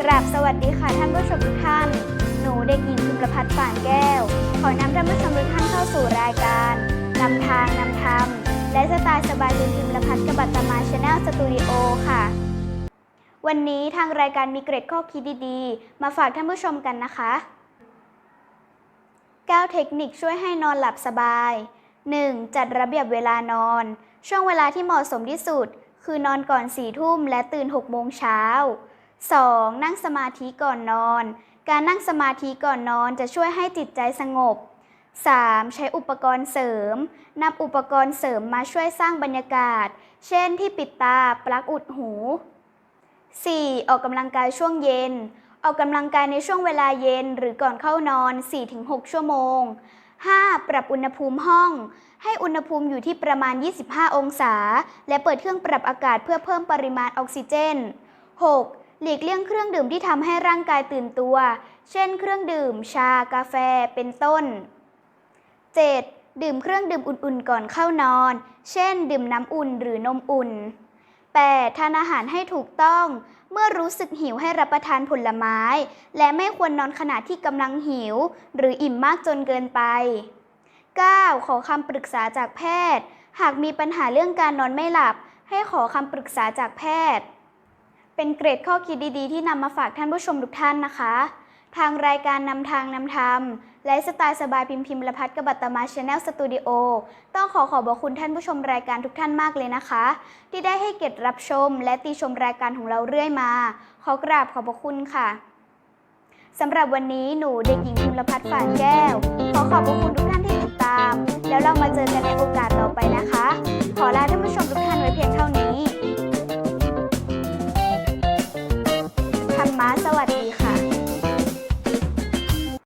กราบสวัสดีค่ะท่านผู้ชมทุกท่าน หนูเด็กหญิงพิมรพัฒน์ป่านแก้ว ขอนำท่านผู้ชมทุกท่านเข้าสู่รายการนำทางนำธรรม และสไตล์สบายเป็นพิมรพัฒน์กบัตตมาชาแนลสตูดิโอค่ะ วันนี้ทางรายการมีเกร็ดข้อคิดดีๆ มาฝากท่านผู้ชมกันนะคะ 9 เทคนิคช่วยให้นอนหลับสบาย 1. จัดระเบียบเวลานอน ช่วงเวลาที่เหมาะสมที่สุด คือนอนก่อน4ทุ่มและตื่น6โมงเช้า 2. นั่งสมาธิก่อนนอน การนั่งสมาธิก่อนนอนจะช่วยให้จิตใจสงบ 3. ใช้อุปกรณ์เสริมนำอุปกรณ์เสริมมาช่วยสร้างบรรยากาศ เช่นที่ปิดตาปลั๊กอุดหู 4. ออกกำลังกายช่วงเย็น ออกกำลังกายในช่วงเวลาเย็นหรือก่อนเข้านอน 4-6 ชั่วโมง 5. ปรับอุณหภูมิห้อง ให้อุณหภูมิอยู่ที่ประมาณ 25 องศา และเปิดเครื่องปรับอากาศเพื่อเพิ่มปริมาณออกซิเจน 6. หลีกเลี่ยงเครื่องดื่มที่ทำให้ร่างกายตื่นตัว เช่น เครื่องดื่ม ชา กาแฟ เป็นต้น 7. ดื่มเครื่องดื่มอุ่นๆก่อนเข้านอน เช่น ดื่มน้ำอุ่นหรือนมอุ่น 8. ทานอาหารให้ถูกต้อง เมื่อรู้สึกหิวให้รับประทานผลไม้ และไม่ควรนอนขณะที่กำลังหิว หรืออิ่มมากจนเกินไป 9. ขอคำปรึกษาจากแพทย์ หากมีปัญหาเรื่องการนอนไม่หลับ ให้ขอคำปรึกษาจากแพทย์ เป็นเกรดข้อคิดดีๆ ที่นำมาฝากท่านผู้ชมทุกท่านนะคะ ทางรายการนำทางนำธรรมและสไตล์สบายพิมพ์พิมพ์ละพัฒน์กบัตตมาชาแนลสตูดิโอต้องขอขอบคุณท่านผู้ชมรายการทุกท่านมากเลยนะคะ ที่ได้ให้เกียรติรับชม และติชมรายการของเราเรื่อยมา ขอกราบขอบพระคุณค่ะสำหรับวันนี้หนูเด็กหญิงพิมพ์ละพัฒน์ฝานแก้ว ขอขอบพระคุณทุกท่านที่ติดตาม สวัสดีค่ะ